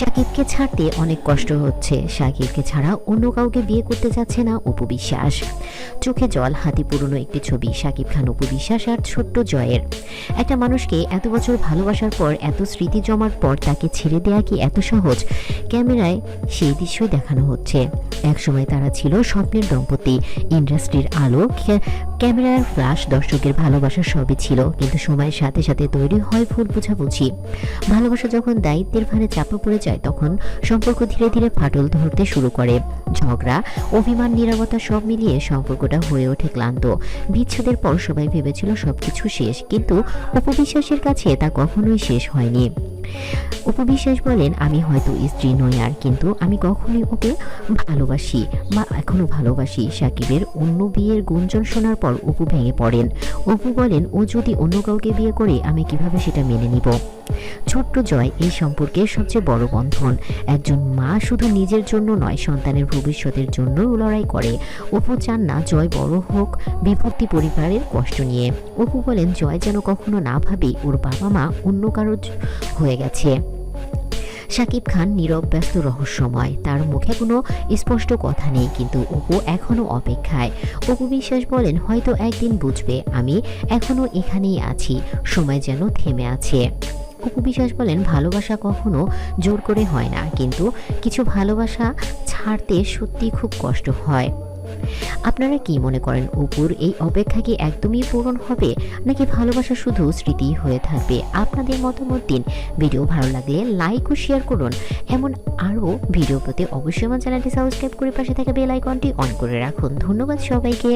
সাকিবকে ছাড়তে অনেক কষ্ট হচ্ছে। সাকিবকে ছাড়া অন্য কাউকে বিয়ে করতে যাচ্ছে না অপু বিশ্বাস। চোখে জল, হাতে পুরনো একটি ছবি, সাকিব খান, অপু বিশ্বাস আর ছোট্ট জয়ের। একটা মানুষকে এত বছর ভালোবাসার পর, এত স্মৃতি জমার পর তাকে ছেড়ে দেয়া কি এত সহজ? ক্যামেরায় সেই দৃশ্যই দেখানো হচ্ছে। একসময় তারা ছিল স্বপ্নের দম্পতি। ইন্ডাস্ট্রির আলো ক্যামেরার ফ্লাশ দর্শকের ভালোবাসা সবই ছিল, কিন্তু সময়ের সাথে সাথে তৈরি হয় ভুল বোঝাবুঝি। ভালোবাসা যখন দায়িত্বের ভারে চাপা পড়ে যায়, তখন সম্পর্ক ধীরে ধীরে ফাটল ধরতে শুরু করে। ঝগড়া, অভিমান নিরাপত্তা সব মিলিয়ে সম্পর্কটা হয়ে ওঠে ক্লান্ত। বিচ্ছেদের পর সবাই ভেবেছিল সবকিছু শেষ, কিন্তু উপবিশ্বাসের কাছে তা কখনোই শেষ হয়নি। উপবিশ্বাস বলেন, আমি হয়তো স্ত্রী নই আর, কিন্তু আমি কখনোই ওকে ভালোবাসি বা এখনও ভালোবাসি। সাকিবের অন্য বিয়ের গুঞ্জন শোনার পর উপু ভেঙে পড়েন। অপু বলেন, ও যদি অন্য কাউকে বিয়ে করে, আমি কীভাবে সেটা মেনে নিব? ছোট্ট জয় এই সম্পর্কের সবচেয়ে বড় বন্ধন। একজন মা শুধু নিজের জন্য নয়, সন্তানের ভবিষ্যতের জন্যও লড়াই করে। অপু চান না জয় বড় হোক, বিভক্তি পরিবারের কষ্ট নিয়ে। অপু বলেন, জয় যেন কখনো না ভাবে, ওর বাবা মা অন্য কারও হয়ে গেছে। শাকিব খান নীরব, ব্যস্ত রহস্যময়। তার মুখে কোনো স্পষ্ট কথা নেই, কিন্তু অপু এখনও অপেক্ষায়। অপু বিশ্বাস বলেন, হয়তো একদিন বুঝবে, আমি এখনও এখানেই আছি, সময় যেন থেমে আছে। অপু বিশ্বাস বলেন, ভালোবাসা কখনো জোর করে হয় না, কিন্তু কিছু ভালোবাসা ছাড়তে সত্যি খুব কষ্ট হয়। আপনারা কি মনে করেন অপুর এই অপেক্ষা কি একদমই পূরণ হবে, নাকি ভালোবাসা শুধু স্মৃতি হয়ে থাকবে? আপনাদের মতামত দিন। ভিডিও ভালো লাগলে লাইক ও শেয়ার করুন। এমন আরও ভিডিও পেতে অবশ্যই আমার চ্যানেলটি সাবস্ক্রাইব করে পাশে থাকা বেল আইকনটি অন করে রাখুন। ধন্যবাদ সবাইকে।